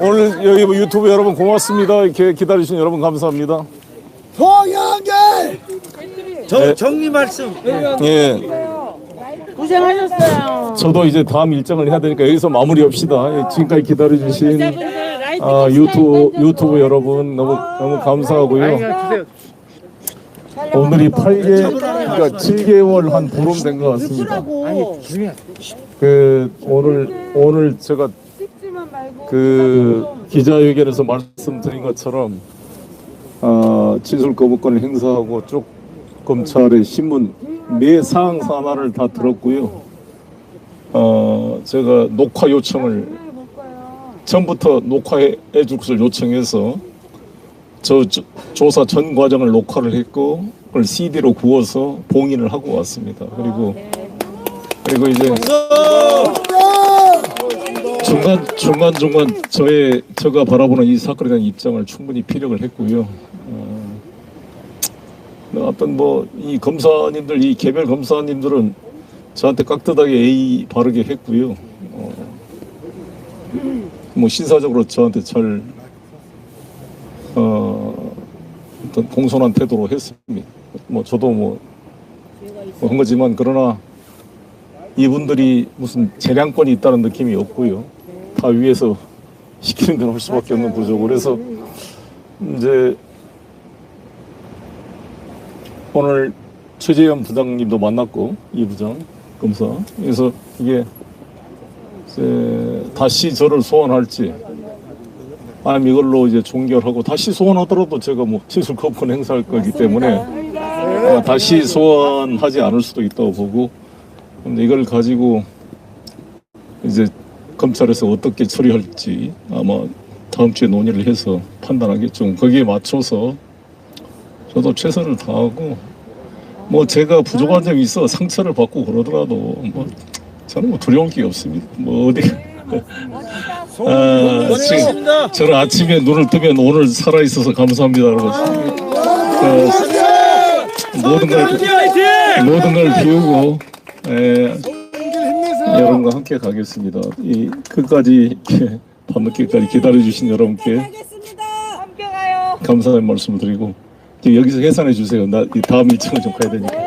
오늘 여기 뭐 유튜브 여러분 고맙습니다. 이렇게 기다리신 여러분 감사합니다. 통영계 정, 네. 정리 말씀. 예. 고생하셨어요. 저도 이제 다음 일정을 해야 되니까 여기서 마무리 합시다. 예, 지금까지 기다려주신 여러분들 라이트 아, 유튜브 유튜브 여러분 너무 너무 감사하고요. 주세요. 오늘이 8개 그러니까 7개월 한 보름 된 것 같습니다. 그 오늘 오늘 제가 그 기자회견에서 말씀드린 것처럼 어, 진술 거부권을 행사하고 쭉 검찰의 신문 매 사항 하나를 다 들었고요. 어, 제가 녹화 요청을. 처음부터 녹화해 줄 것을 요청해서 저, 조- 조사 전 과정을 녹화를 했고 그걸 CD로 구워서 봉인을 하고 왔습니다. 그리고 그리고 이제 중간 중간 중간 저의 제가 바라보는 이 사건에 대한 입장을 충분히 피력을 했고요. 어, 어떤 뭐 이 검사님들 이 개별 검사님들은 저한테 깍듯하게 A 바르게 했고요. 어, 뭐 신사적으로 저한테 잘 어, 어떤 공손한 태도로 했습니다. 뭐 저도 뭐, 뭐한 거지만 그러나 이분들이 무슨 재량권이 있다는 느낌이 없고요. 다 위에서 시키는 대로 할 수밖에 없는 구조고 그래서 이제 오늘 최재현 부장님도 만났고 이 부장 검사 그래서 이게 다시 저를 소환할지 아니면 이걸로 이제 종결하고 다시 소환하더라도 제가 뭐 진술 거부권 행사할 거기 때문에 어, 다시 소환하지 않을 수도 있다고 보고 근데 이걸 가지고 이제 검찰에서 어떻게 처리할지 아마 다음 주에 논의를 해서 판단하겠죠. 거기에 맞춰서 저도 최선을 다하고 뭐 제가 부족한 점이 있어 상처를 받고 그러더라도 뭐 저는 뭐 두려울 게 없습니다. 뭐 어디 아, 지금. 저는 아침에 눈을 뜨면 오늘 살아 있어서 감사합니다라고 그 모든 걸! 모든 걸 비우고 에, 여러분과 함께 가겠습니다. 이 끝까지 이렇게 밤늦게까지 기다려 주신 여러분께. 감사의 말씀을 드리고 여기서 해산해 주세요. 나이 다음 일정을 좀 가야 되니까.